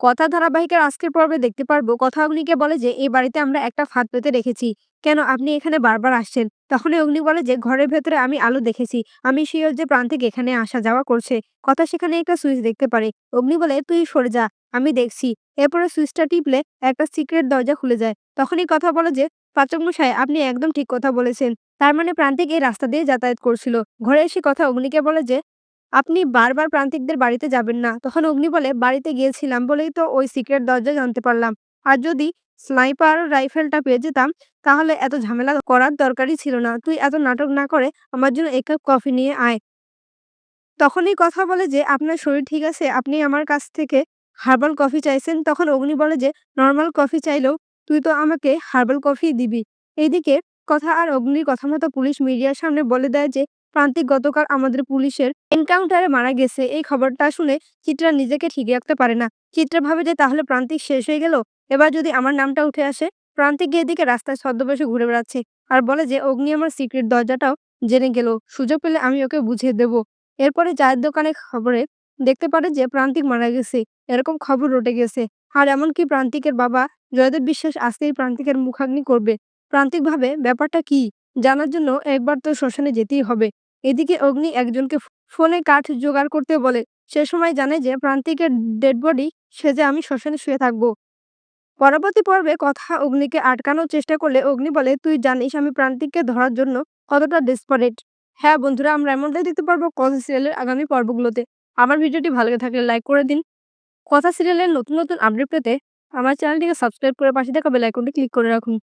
কথা ধারাবাহিকের আজকের পর্বে দেখতে পারব। কথা অগ্নিকে বলে যে, এই বাড়িতে আমরা একটা ফাঁদ পেতে রেখেছি কেন আপনি এখানে বারবার আসছেন? তখনই অগ্নি বলে যে, ঘরের ভেতরে আমি আলো দেখেছি। আমি শিওর যে প্রান্তিক এখানে আসা যাওয়া করছে। কথা সেখানে একটা সুইচ দেখতে পারে। অগ্নি বলে, তুই সরে যা, আমি দেখছি। এরপরে সুইচটা টিপলে একটা সিক্রেট দরজা খুলে যায়। তখনই কথা বলে যে, পাচক মশাই, আপনি একদম ঠিক কথা বলেছেন। তার মানে প্রান্তিক এই রাস্তা দিয়ে যাতায়াত করছিল। ঘরে এসে কথা অগ্নিকে বলে যে আপনি বারবার প্রান্তিকদের বাড়িতে যাবেন না। তখন অগ্নি বলে, বাড়িতে গিয়েছিলাম বলেই তো ওই সিক্রেট দরজা জানতে পারলাম। আর যদি স্নাইপার রাইফেলটা পেয়ে যেতাম, তাহলে এত ঝামেলা করার দরকারই ছিল না। তুই এত নাটক না করে আমার জন্য এক কাপ কফি নিয়ে আয়। তখনই কথা বলে যে, আপনার শরীর ঠিক আছে? আপনি আমার কাছ থেকে হার্বাল কফি চাইছেন? তখন অগ্নি বলে যে, নর্মাল কফি চাইলেও তুই তো আমাকে হার্বাল কফি দিবি। এইদিকে কথা আর অগ্নির কথা মতো পুলিশ মিডিয়ার সামনে বলে দেয় যে প্রান্তিক গতকাল আমাদের পুলিশের এনকাউন্টারে মারা গেছে। এই খবরটা শুনে চিত্রা নিজেকে ঠিক রাখতে পারে না। চিত্রা ভাবে যে তাহলে প্রান্তিক শেষ হয়ে গেল? এবার যদি আমার নামটা উঠে আসে? প্রান্তিক গিয়ে এদিকে রাস্তায় ছদ্মবেশে ঘুরে বেড়াচ্ছে আর বলে যে, অগ্নি আমার সিক্রেট দরজাটাও জেনে গেল। সুযোগ পেলে আমি ওকে বুঝিয়ে দেব। এরপরে চায়ের দোকানে খবরে দেখতে পারে যে, প্রান্তিক মারা গেছে। এরকম খবর রটে গেছে। আর এমনকি প্রান্তিকের বাবা জয়দেব বিশ্বাস আজকেই প্রান্তিকের মুখাগ্নি করবে। প্রান্তিক ভাবে, ব্যাপারটা কি? জানার জন্য একবার তো শ্মশানে যেতেই হবে। এদিকে অগ্নি একজনকে ফোনে কাঠ জোগাড় করতে বলে। সে সময় জানে যে প্রান্তিকের ডেড বডি সেজে আমি শ্মশানে শুয়ে থাকব। পরবর্তী পর্বে কথা অগ্নিকে আটকানোর চেষ্টা করলে অগ্নি বলে, তুই জানিস আমি প্রান্তিককে ধরার জন্য কতটা ডেসপারেট হ্যাঁ বন্ধুরা, আমরা এমনটাই দেখতে পারব কথা সিরিয়ালের আগামী পর্বগুলোতে। আমার ভিডিওটি ভালো লেগে থাকলে লাইক করে দিন। কথা সিরিয়ালের নতুন নতুন আপডেট পেতে আমার চ্যানেলটিকে সাবস্ক্রাইব করে পাশে থাকা বেল আইকনটি ক্লিক করে রাখুন।